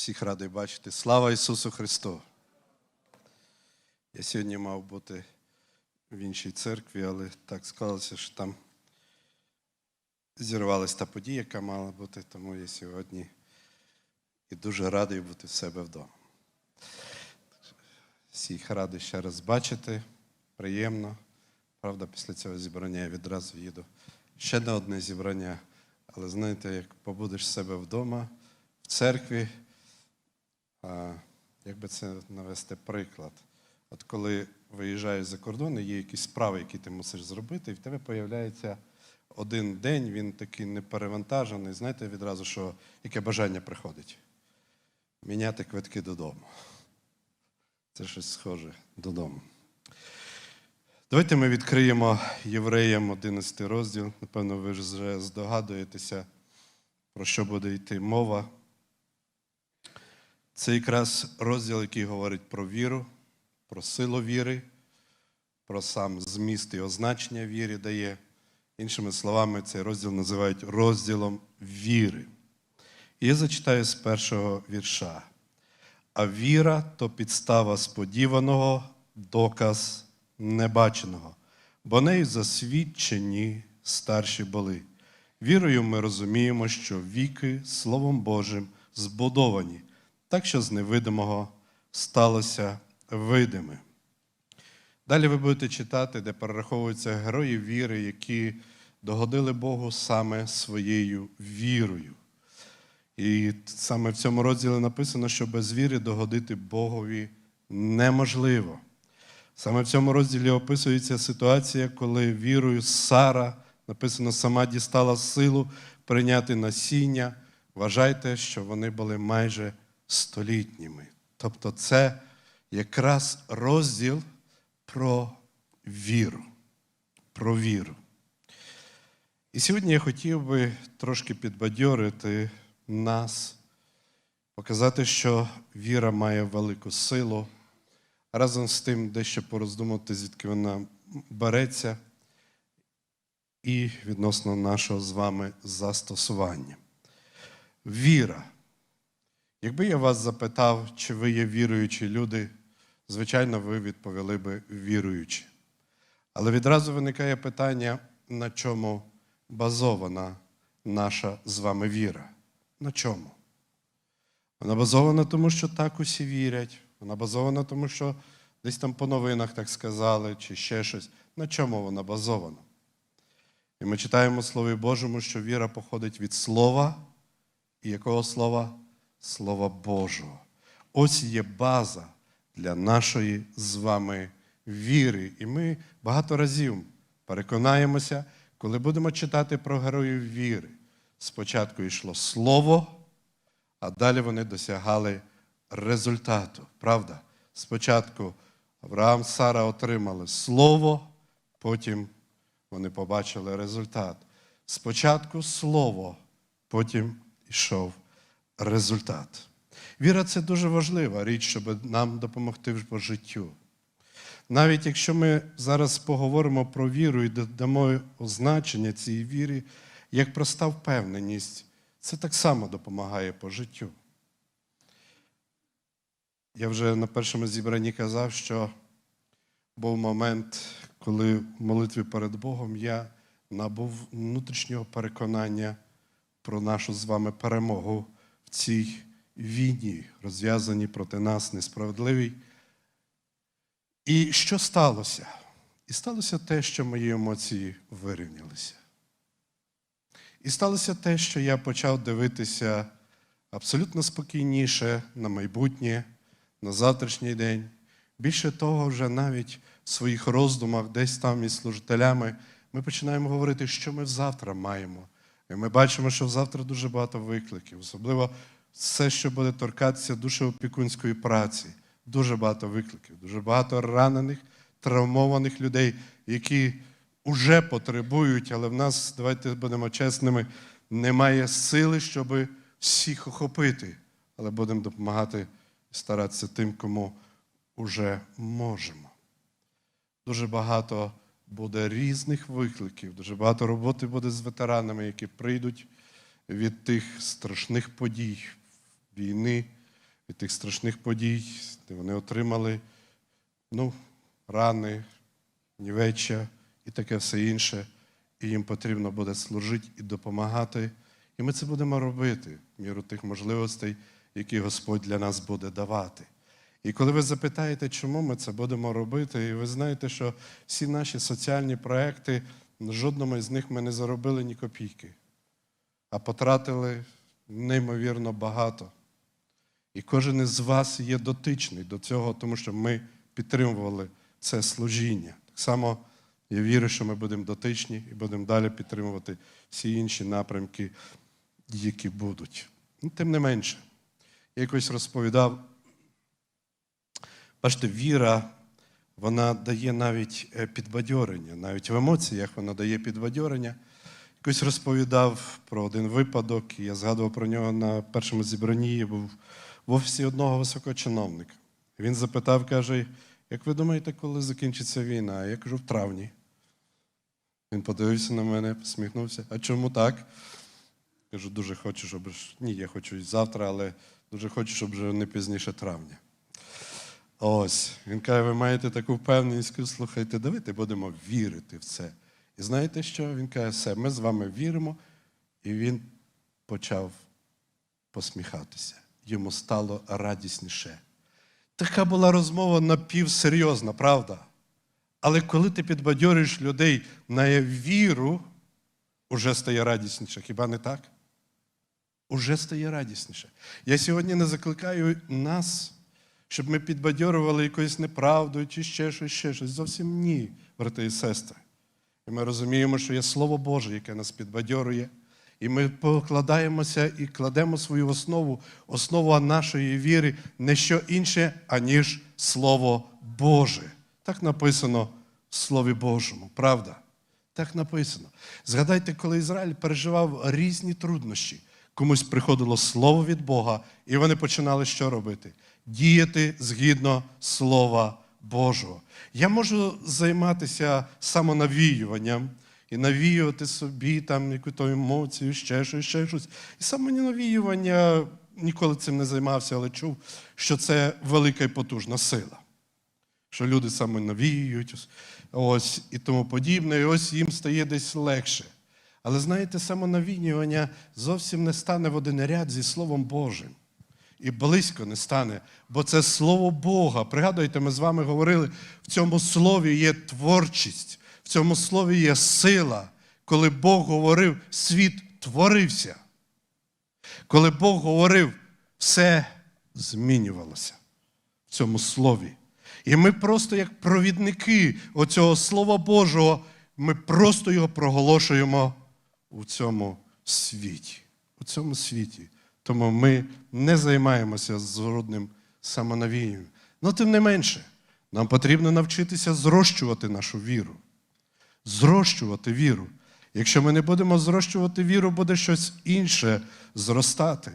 Всіх радий бачити. Слава Ісусу Христу! Я сьогодні мав бути в іншій церкві, але так склалося, що там зірвалася та подія, яка мала бути, тому я сьогодні і дуже радий бути в себе вдома. Всіх радий ще раз бачити. Приємно. Правда, після цього зібрання я відразу їду. Ще на одне зібрання. Але знаєте, як побудеш себе вдома, в церкві, як би це навести приклад? От коли виїжджаєш за кордон, і є якісь справи, які ти мусиш зробити, і в тебе з'являється один день, він такий неперевантажений. Знаєте відразу, що яке бажання приходить? Міняти квитки додому. Це щось схоже додому. Давайте ми відкриємо Євреям 11 розділ. Напевно, ви вже здогадуєтеся, про що буде йти мова. Це якраз розділ, який говорить про віру, про силу віри, про сам зміст і означення віри дає. Іншими словами, цей розділ називають розділом віри. І я зачитаю з першого вірша. А віра то підстава сподіваного, доказ небаченого, бо нею засвідчені старші були. Вірою ми розуміємо, що віки Словом Божим збудовані, так що з невидимого сталося видиме. Далі ви будете читати, де перераховуються герої віри, які догодили Богу саме своєю вірою. І саме в цьому розділі написано, що без віри догодити Богові неможливо. Саме в цьому розділі описується ситуація, коли вірою Сара, написано, сама дістала силу прийняти насіння. Вважайте, що вони були майже столітніми. Тобто, це якраз розділ про віру. Про віру. І сьогодні я хотів би трошки підбадьорити нас, показати, що віра має велику силу. Разом з тим дещо пороздумати, звідки вона береться, і відносно нашого з вами застосування. Віра. Якби я вас запитав, чи ви є віруючі люди, звичайно, ви відповіли би віруючі. Але відразу виникає питання, на чому базована наша з вами віра. На чому? Вона базована тому, що так усі вірять. Вона базована тому, що десь там по новинах так сказали, чи ще щось. На чому вона базована? І ми читаємо в Слові Божому, що віра походить від Слова. І якого слова? Слова Божого. Ось є база для нашої з вами віри. І ми багато разів переконаємося, коли будемо читати про героїв віри. Спочатку йшло Слово, а далі вони досягали результату. Правда? Спочатку Авраам Сара отримали Слово, потім вони побачили результат. Спочатку Слово, потім йшов результат. Віра це дуже важлива річ, щоб нам допомогти по життю. Навіть якщо ми зараз поговоримо про віру і дамо означення цій вірі, як проста впевненість, це так само допомагає по життю. Я вже на першому зібранні казав, що був момент, коли в молитві перед Богом я набув внутрішнього переконання про нашу з вами перемогу цій війні, розв'язаній проти нас несправедливій. І що сталося? І сталося те, що мої емоції вирівнялися. І сталося те, що я почав дивитися абсолютно спокійніше на майбутнє, на завтрашній день. Більше того, вже навіть в своїх роздумах, десь там із служителями, ми починаємо говорити, що ми завтра маємо. І ми бачимо, що завтра дуже багато викликів, особливо все, що буде торкатися душеопікунської праці. Дуже багато викликів, дуже багато ранених, травмованих людей, які вже потребують, але в нас, давайте будемо чесними, немає сили, щоб всіх охопити. Але будемо допомагати старатися тим, кому вже можемо. Дуже багато буде різних викликів, дуже багато роботи буде з ветеранами, які прийдуть від тих страшних подій, війни, від тих страшних подій, де вони отримали ну, рани, нівеча і таке все інше. І їм потрібно буде служити і допомагати. І ми це будемо робити в міру тих можливостей, які Господь для нас буде давати. І коли ви запитаєте, чому ми це будемо робити, і ви знаєте, що всі наші соціальні проекти, жодному з них ми не заробили ні копійки, а потратили неймовірно багато. І кожен із вас є дотичний до цього, тому що ми підтримували це служіння. Так само я вірю, що ми будемо дотичні і будемо далі підтримувати всі інші напрямки, які будуть. Ну, тим не менше, я якось розповідав, бачите, віра, вона дає навіть е, підбадьорення, навіть в емоціях вона дає підбадьорення. Якось розповідав про один випадок, і я згадував про нього на першому зібранні, я був в офісі одного високочиновника. Він запитав, каже, як ви думаєте, коли закінчиться війна? Я кажу, в травні. Він подивився на мене, посміхнувся. А чому так? Кажу, дуже хочу, щоб. Ні, я хочу завтра, але дуже хочу, щоб вже не пізніше травня. Ось. Він каже, ви маєте таку впевненість, слухайте, давайте будемо вірити в це. І знаєте що? Він каже, все, ми з вами віримо. І він почав посміхатися. Йому стало радісніше. Така була розмова напівсерйозна, правда? Але коли ти підбадьориш людей на віру, уже стає радісніше. Хіба не так? Уже стає радісніше. Я сьогодні не закликаю нас, щоб ми підбадьорювали якоюсь неправдою чи ще щось, ще щось. Зовсім ні, брати і сестри. І ми розуміємо, що є Слово Боже, яке нас підбадьорює. І ми покладаємося і кладемо свою основу, основа нашої віри не що інше, аніж Слово Боже. Так написано в Слові Божому, правда? Так написано. Згадайте, коли Ізраїль переживав різні труднощі, комусь приходило слово від Бога, і вони починали що робити? Діяти згідно Слова Божого. Я можу займатися самонавіюванням і навіювати собі там яку то емоцію, ще щось, ще щось. І самонавіювання ніколи цим не займався, але чув, що це велика і потужна сила що люди саме навіюють, ось і тому подібне, і ось їм стає десь легше. Але знаєте, самонавінювання зовсім не стане в один ряд зі Словом Божим. І близько не стане, бо це Слово Бога. Пригадуйте, ми з вами говорили, в цьому слові є творчість, в цьому слові є сила. Коли Бог говорив, світ творився. Коли Бог говорив, все змінювалося в цьому слові. І ми просто як провідники оцього Слова Божого, ми просто його проголошуємо у цьому світі. У цьому світі. Тому ми не займаємося зродним самонавіянням. Ну, тим не менше, нам потрібно навчитися зрощувати нашу віру. Зрощувати віру. Якщо ми не будемо зрощувати віру, буде щось інше зростати.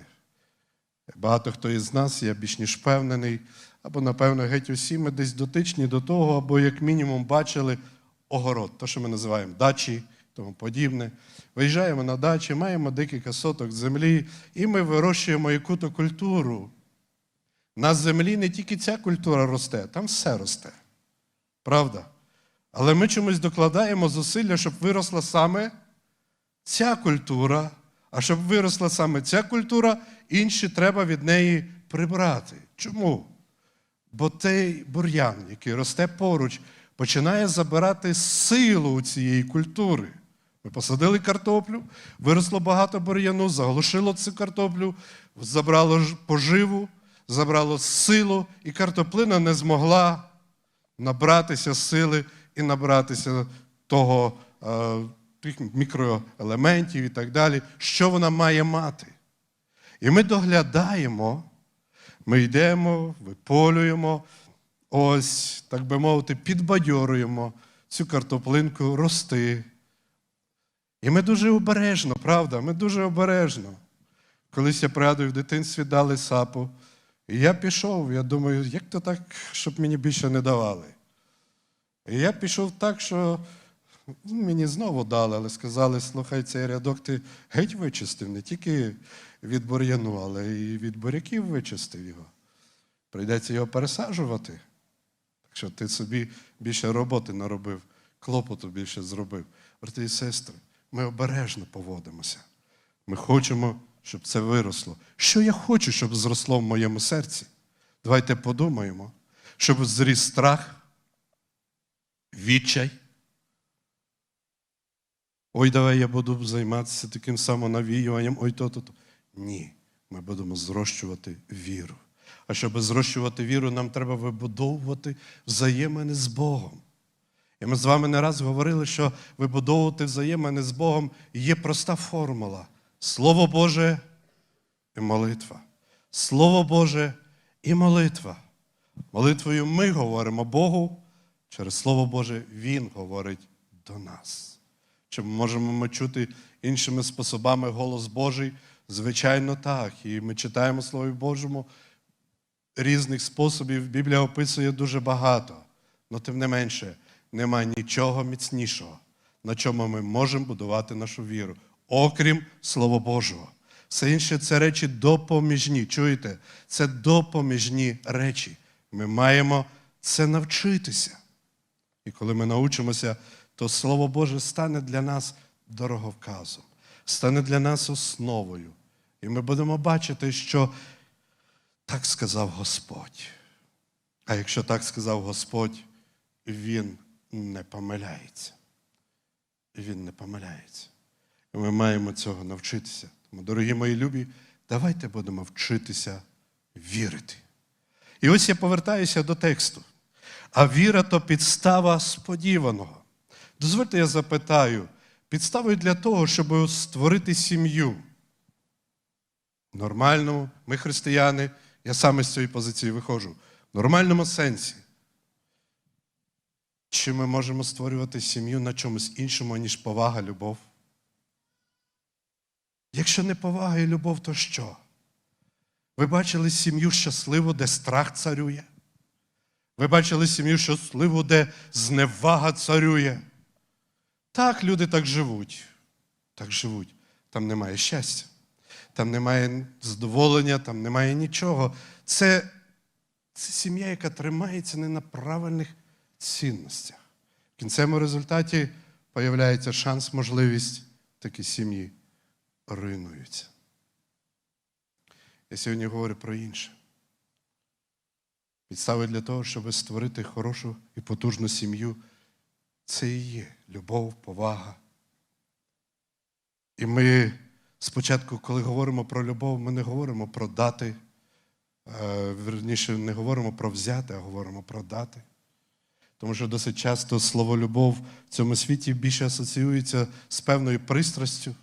Багато хто із нас, я більш ніж впевнений, або, напевно, геть усі ми десь дотичні до того, або як мінімум бачили огород, то, що ми називаємо дачі, тому подібне. Виїжджаємо на дачі, маємо декілька соток землі, і ми вирощуємо яку-то культуру. На землі не тільки ця культура росте, там все росте. Правда? Але ми чомусь докладаємо зусилля, щоб виросла саме ця культура, а щоб виросла саме ця культура, інші треба від неї прибрати. Чому? Бо той бур'ян, який росте поруч, починає забирати силу у цієї культури. Ми посадили картоплю, виросло багато бур'яну, заглушило цю картоплю, забрало поживу, забрало силу, і картоплина не змогла набратися сили і набратися того, е, тих мікроелементів і так далі, що вона має мати. І ми доглядаємо, ми йдемо, виполюємо, ось, так би мовити, підбадьоруємо цю картоплинку рости. І ми дуже обережно, правда, ми дуже обережно. Колись я пригадую, в дитинстві дали сапу. І я пішов, я думаю, як то так, щоб мені більше не давали. І я пішов так, що ну, мені знову дали, але сказали, слухай, цей рядок ти геть вичистив, не тільки від бур'яну, але і від буряків вичистив його. Прийдеться його пересаджувати. Так що ти собі більше роботи наробив, клопоту більше зробив. Брати і сестри, ми обережно поводимося. Ми хочемо, щоб це виросло. Що я хочу, щоб зросло в моєму серці? Давайте подумаємо, щоб зріс страх, відчай. Ой, давай я буду займатися таким самонавіюванням, ой то, то, то. Ні, ми будемо зрощувати віру. А щоб зрощувати віру, нам треба вибудовувати взаємини з Богом. І ми з вами не раз говорили, що вибудовувати взаємини з Богом є проста формула: Слово Боже і молитва. Слово Боже і молитва. Молитвою ми говоримо Богу, через Слово Боже Він говорить до нас. Чи можемо ми чути іншими способами голос Божий? Звичайно, так. І ми читаємо Слово Божому різних способів. Біблія описує дуже багато. Але тим не менше, немає нічого міцнішого, на чому ми можемо будувати нашу віру, окрім Слова Божого. Все інше це речі допоміжні. Чуєте? Це допоміжні речі. Ми маємо це навчитися. І коли ми навчимося, то Слово Боже стане для нас дороговказом, стане для нас основою. І ми будемо бачити, що так сказав Господь. А якщо так сказав Господь, Він не помиляється. І Він не помиляється. І ми маємо цього навчитися. Тому, дорогі мої любі, давайте будемо вчитися вірити. І ось я повертаюся до тексту. А віра то підстава сподіваного. Дозвольте, я запитаю, підставою для того, щоб створити сім'ю. Нормальному, ми християни, я саме з цієї позиції виходжу. В нормальному сенсі. Чи ми можемо створювати сім'ю на чомусь іншому, ніж повага, любов? Якщо не повага і любов, то що? Ви бачили сім'ю щасливу, де страх царює? Ви бачили сім'ю щасливу, де зневага царює? Так, люди так живуть. Так живуть. Там немає щастя, там немає задоволення, там немає нічого. Це, це сім'я, яка тримається не на правильних цінностях. В кінцевому результаті появляється шанс, можливість такі сім'ї руйнуються. Я сьогодні говорю про інше. Підстави для того, щоб створити хорошу і потужну сім'ю, це і є любов, повага. І ми спочатку, коли говоримо про любов, ми не говоримо про дати, е, верніше, не говоримо про взяти, а говоримо про дати. Тому що досить часто слово любов в цьому світі більше асоціюється з певною пристрастю,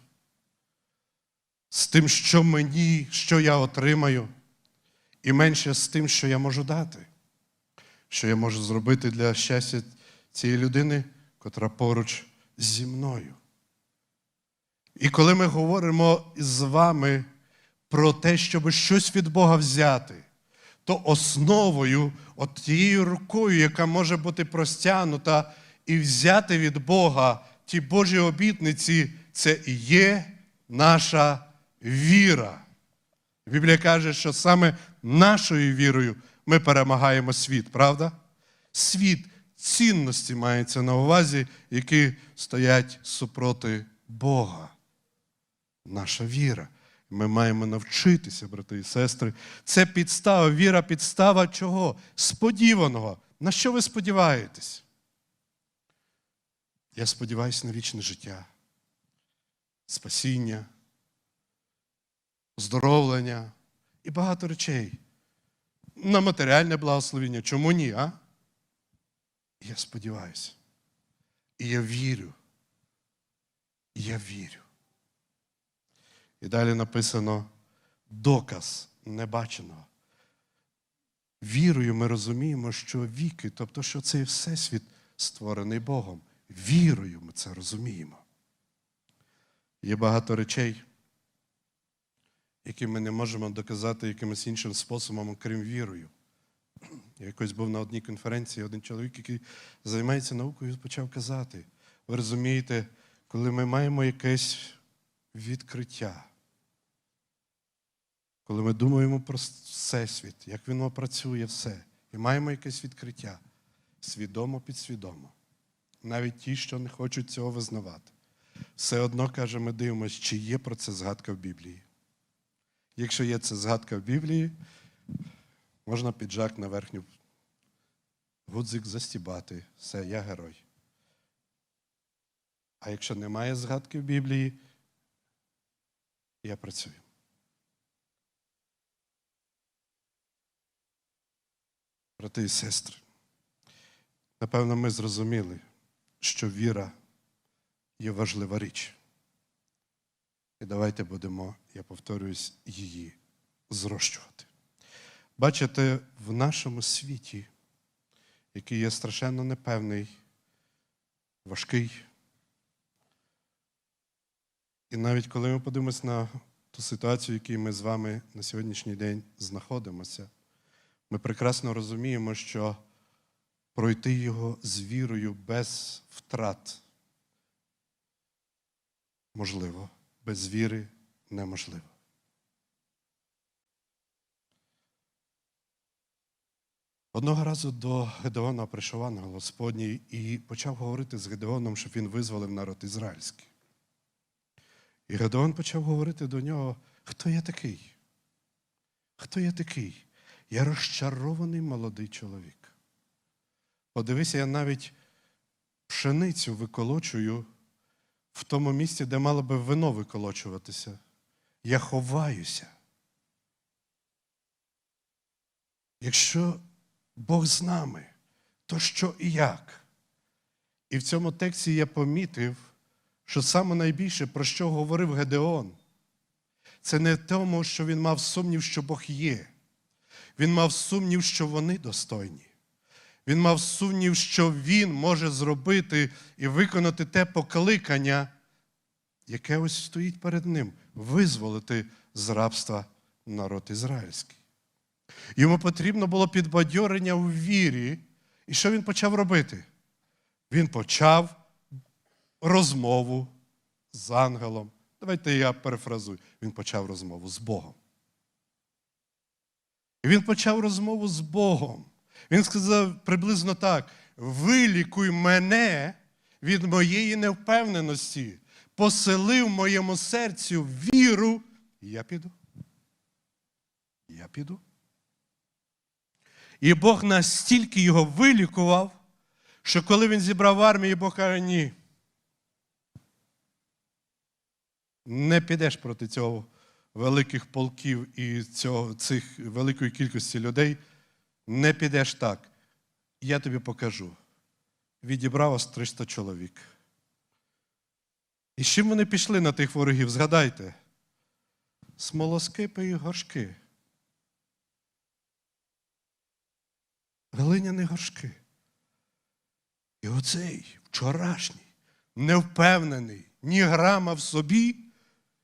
з тим, що мені, що я отримаю, і менше з тим, що я можу дати, що я можу зробити для щастя цієї людини, котра поруч зі мною. І коли ми говоримо з вами про те, щоб щось від Бога взяти, то основою, от тією рукою, яка може бути простягнута і взяти від Бога ті Божі обітниці, це і є наша віра. Біблія каже, що саме нашою вірою ми перемагаємо світ, правда? Світ цінності мається на увазі, які стоять супроти Бога. Наша віра. Ми маємо навчитися, брати і сестри. Це підстава, віра, підстава чого? Сподіваного. На що ви сподіваєтесь? Я сподіваюся на вічне життя, спасіння, оздоровлення і багато речей. На матеріальне благословення. Чому ні, а? Я сподіваюся. І я вірю. І я вірю. І далі написано доказ небаченого. Вірою ми розуміємо, що віки, тобто, що цей всесвіт створений Богом. Вірою ми це розуміємо. Є багато речей, які ми не можемо доказати якимось іншим способом, окрім вірою. Я якось був на одній конференції, один чоловік, який займається наукою, почав казати: ви розумієте, коли ми маємо якесь відкриття, коли ми думаємо про Всесвіт, як воно працює все, і маємо якесь відкриття, свідомо, підсвідомо, навіть ті, що не хочуть цього визнавати, все одно, каже, ми дивимося, чи є про це згадка в Біблії. Якщо є це згадка в Біблії, можна піджак на верхню гудзик застібати. Все, я герой. А якщо немає згадки в Біблії, я працюю. Брати і сестри, напевно, ми зрозуміли, що віра є важлива річ. І давайте будемо, я повторююсь, її зрощувати. Бачите, в нашому світі, який є страшенно непевний, важкий. І навіть коли ми подивимося на ту ситуацію, в якій ми з вами на сьогоднішній день знаходимося, ми прекрасно розуміємо, що пройти його з вірою без втрат можливо, без віри неможливо. Одного разу до Гедеона прийшов ангел Господній і почав говорити з Гедеоном, щоб він визволив народ ізраїльський. І Гедеон почав говорити до нього, хто я такий? Хто я такий? Я розчарований молодий чоловік. Подивися, я навіть пшеницю виколочую в тому місці, де мало би вино виколочуватися. Я ховаюся. Якщо Бог з нами, то що і як? І в цьому тексті я помітив, що саме найбільше, про що говорив Гедеон, це не тому, що він мав сумнів, що Бог є. Він мав сумнів, що вони достойні. Він мав сумнів, що він може зробити і виконати те покликання, яке ось стоїть перед ним визволити з рабства народ ізраїльський. Йому потрібно було підбадьорення у вірі. І що він почав робити? Він почав розмову з ангелом. Давайте я перефразую. Він почав розмову з Богом. Він почав розмову з Богом. Він сказав приблизно так: вилікуй мене від моєї невпевненості, посели в моєму серцю віру, і я піду. Я піду. І Бог настільки його вилікував, що коли він зібрав армію, Бог каже, ні. Не підеш проти цього великих полків і цього, цих великої кількості людей. Не підеш так. Я тобі покажу. Відібрав ось 300 чоловік. І з чим вони пішли на тих ворогів? Згадайте. Смолоскипи і горшки. Глиняні горшки. І оцей вчорашній, невпевнений, ні грама в собі,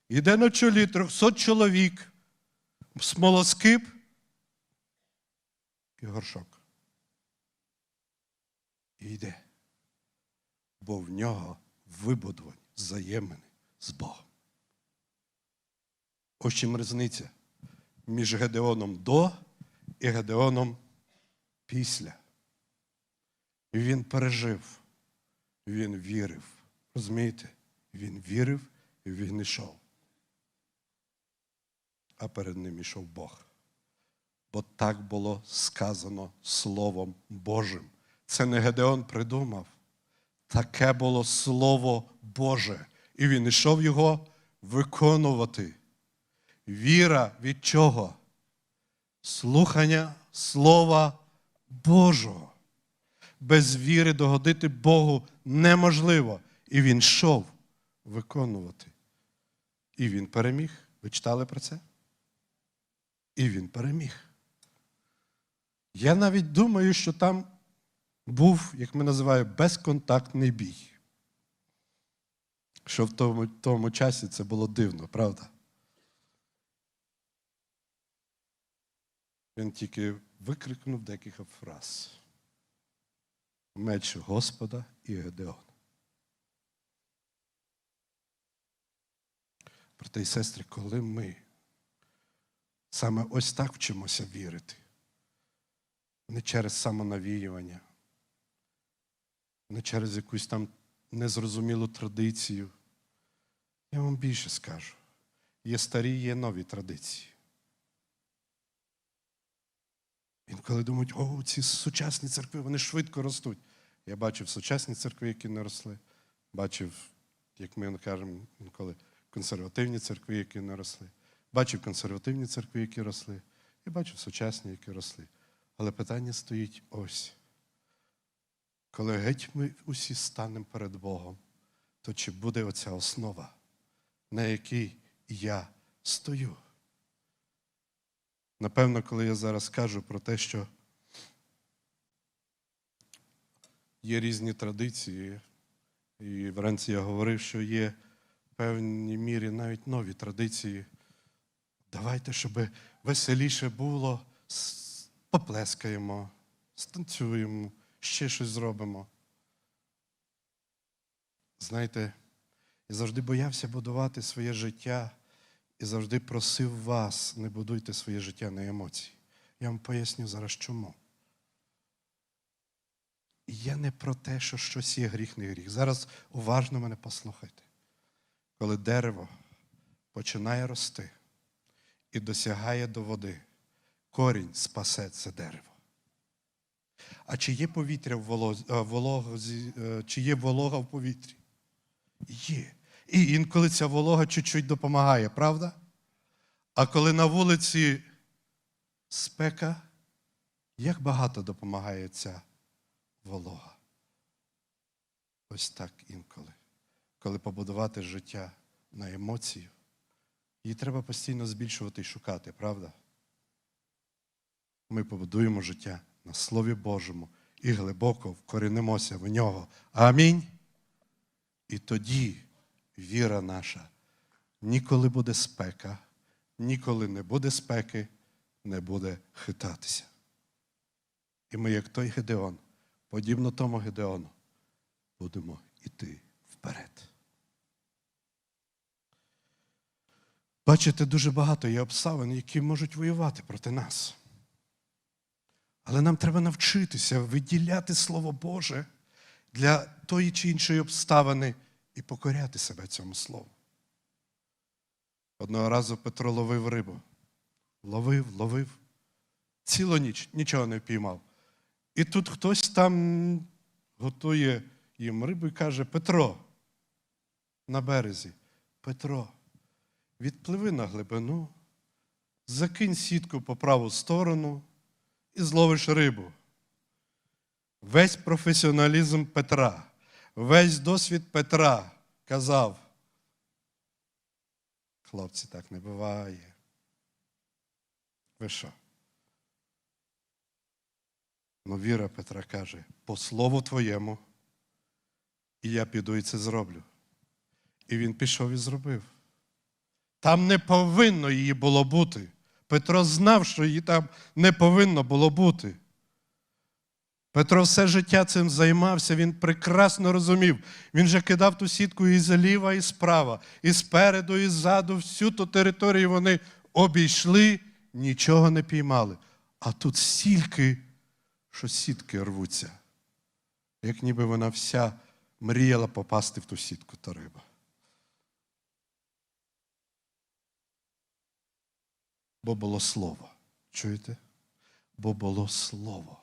іде на чолі 300 чоловік, смолоскип і горшок. І йде. Бо в нього вибудовані взаємини з Богом. Ось чим різниця між Гедеоном до і Гедеоном після. Він пережив, він вірив. Розумієте? Він вірив і він йшов. А перед ним ішов Бог. Бо так було сказано Словом Божим. Це не Гедеон придумав. Таке було Слово Боже. І він йшов його виконувати. Віра від чого? Слухання Слова Божого. Без віри догодити Богу неможливо. І він йшов виконувати. І він переміг. Ви читали про це? І він переміг. Я навіть думаю, що там був, як ми називаємо, безконтактний бій. Що в тому, тому часі це було дивно, правда? Він тільки викрикнув декілька фраз. Меч Господа і Гедеона. Брати і сестри, коли ми Саме ось так вчимося вірити. Не через самонавіювання, не через якусь там незрозумілу традицію. Я вам більше скажу. Є старі, є нові традиції. Інколи думають, о, ці сучасні церкви, вони швидко ростуть. Я бачив сучасні церкви, які не росли. Бачив, як ми кажемо інколи, консервативні церкви, які не росли. Бачив консервативні церкви, які росли, і бачив сучасні, які росли. Але питання стоїть ось. Коли геть ми усі станемо перед Богом, то чи буде оця основа, на якій я стою? Напевно, коли я зараз кажу про те, що є різні традиції, і вранці я говорив, що є в певній мірі навіть нові традиції. Давайте, щоб веселіше було, поплескаємо, станцюємо, ще щось зробимо. Знаєте, я завжди боявся будувати своє життя і завжди просив вас, не будуйте своє життя на емоції. Я вам поясню зараз чому. Я не про те, що щось є гріх, не гріх. Зараз уважно мене послухайте. Коли дерево починає рости і досягає до води, корінь спасе це дерево. А чи є повітря в волозі, е, е, чи є волога в повітрі? Є. І інколи ця волога чуть-чуть допомагає, правда? А коли на вулиці спека, як багато допомагає ця волога? Ось так інколи. Коли побудувати життя на емоцію, її треба постійно збільшувати і шукати, правда? Ми побудуємо життя на Слові Божому і глибоко вкорінемося в нього. Амінь. І тоді віра наша ніколи буде спека, ніколи не буде спеки, не буде хитатися. І ми, як той Гедеон, подібно тому Гедеону, будемо йти вперед. Бачите, дуже багато є обставин, які можуть воювати проти нас. Але нам треба навчитися виділяти Слово Боже для тої чи іншої обставини і покоряти себе цьому слову. Одного разу Петро ловив рибу. Ловив, ловив. Цілу ніч нічого не впіймав. І тут хтось там готує їм рибу і каже: Петро, на березі, Петро, відпливи на глибину, закинь сітку по праву сторону і зловиш рибу. Весь професіоналізм Петра, весь досвід Петра казав. Хлопці, так не буває. Ви що? Ну, віра Петра каже, по слову твоєму, і я піду і це зроблю. І він пішов і зробив. Там не повинно її було бути. Петро знав, що її там не повинно було бути. Петро все життя цим займався, він прекрасно розумів. Він же кидав ту сітку і зліва, і справа, і спереду, і ззаду, всю ту територію вони обійшли, нічого не піймали. А тут стільки, що сітки рвуться, як ніби вона вся мріяла попасти в ту сітку та риба. Бо було слово. Чуєте? Бо було слово.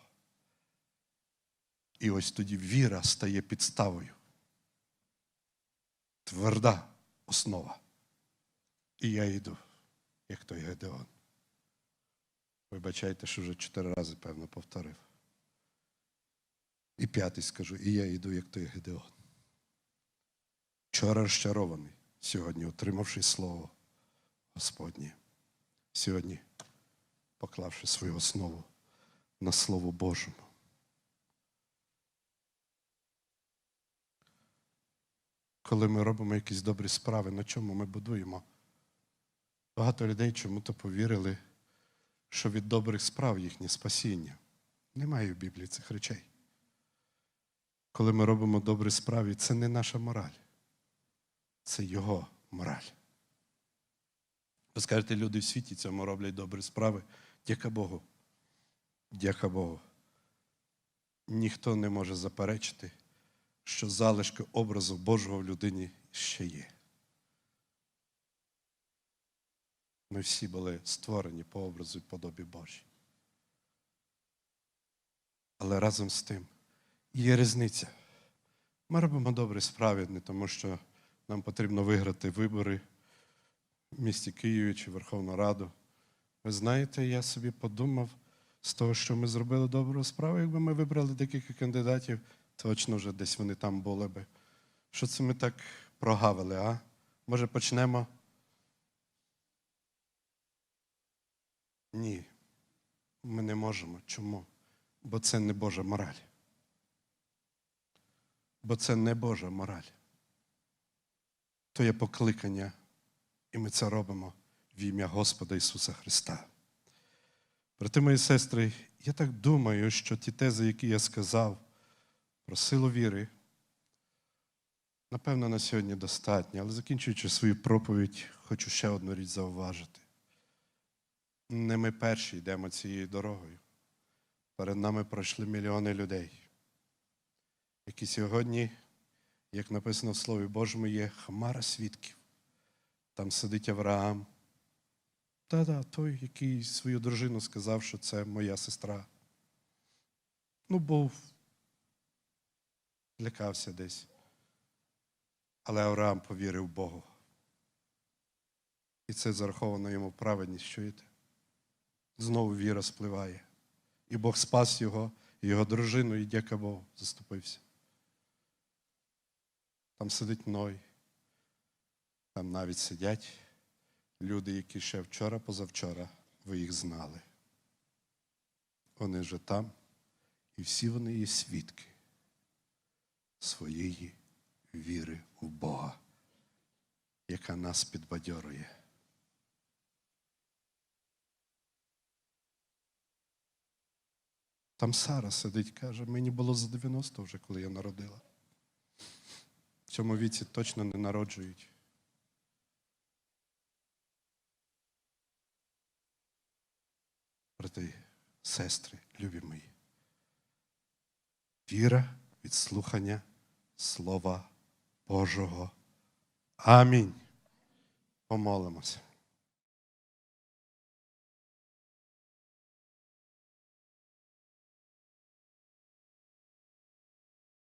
І ось тоді віра стає підставою. Тверда основа. І я йду, як той Гедеон. Вибачайте, що вже чотири рази, певно, повторив. І п'ятий скажу, і я йду, як той Гедеон. Вчора розчарований, сьогодні отримавши слово Господнє. Сьогодні поклавши свою основу на Слово Божому. Коли ми робимо якісь добрі справи, на чому ми будуємо? Багато людей чому-то повірили, що від добрих справ їхнє спасіння. Немає в Біблії цих речей. Коли ми робимо добрі справи, це не наша мораль, це Його мораль. Ви скажете, люди в світі цьому роблять добрі справи. Дяка Богу. Дяка Богу. Ніхто не може заперечити, що залишки образу Божого в людині ще є. Ми всі були створені по образу і подобі Божій. Але разом з тим є різниця. Ми робимо добрі справи не тому, що нам потрібно виграти вибори місті Києві чи Верховну Раду. Ви знаєте, я собі подумав з того, що ми зробили добру справу, якби ми вибрали декілька кандидатів, точно вже десь вони там були би. Що це ми так прогавили, а? Може, почнемо? Ні, ми не можемо. Чому? Бо це не Божа мораль. Бо це не Божа мораль. То є покликання, і ми це робимо в ім'я Господа Ісуса Христа. Брати мої сестри, я так думаю, що ті тези, які я сказав про силу віри, напевно, на сьогодні достатньо, але закінчуючи свою проповідь, хочу ще одну річ зауважити. Не ми перші йдемо цією дорогою. Перед нами пройшли мільйони людей, які сьогодні, як написано в Слові Божому, є хмара свідків. Там сидить Авраам. Та-да, той, який свою дружину сказав, що це моя сестра. Ну, був, лякався десь. Але Авраам повірив Богу. І це зараховано йому праведність, чуєте? Знову віра спливає. І Бог спас його, і його дружину, і дяка Богу, заступився. Там сидить Ной. Там навіть сидять люди, які ще вчора, позавчора, ви їх знали. Вони вже там, і всі вони є свідки своєї віри у Бога, яка нас підбадьорує. Там Сара сидить, каже, мені було за 90 вже, коли я народила. В цьому віці точно не народжують. Брати, сестри, любі мої. Віра від слухання Слова Божого. Амінь. Помолимося.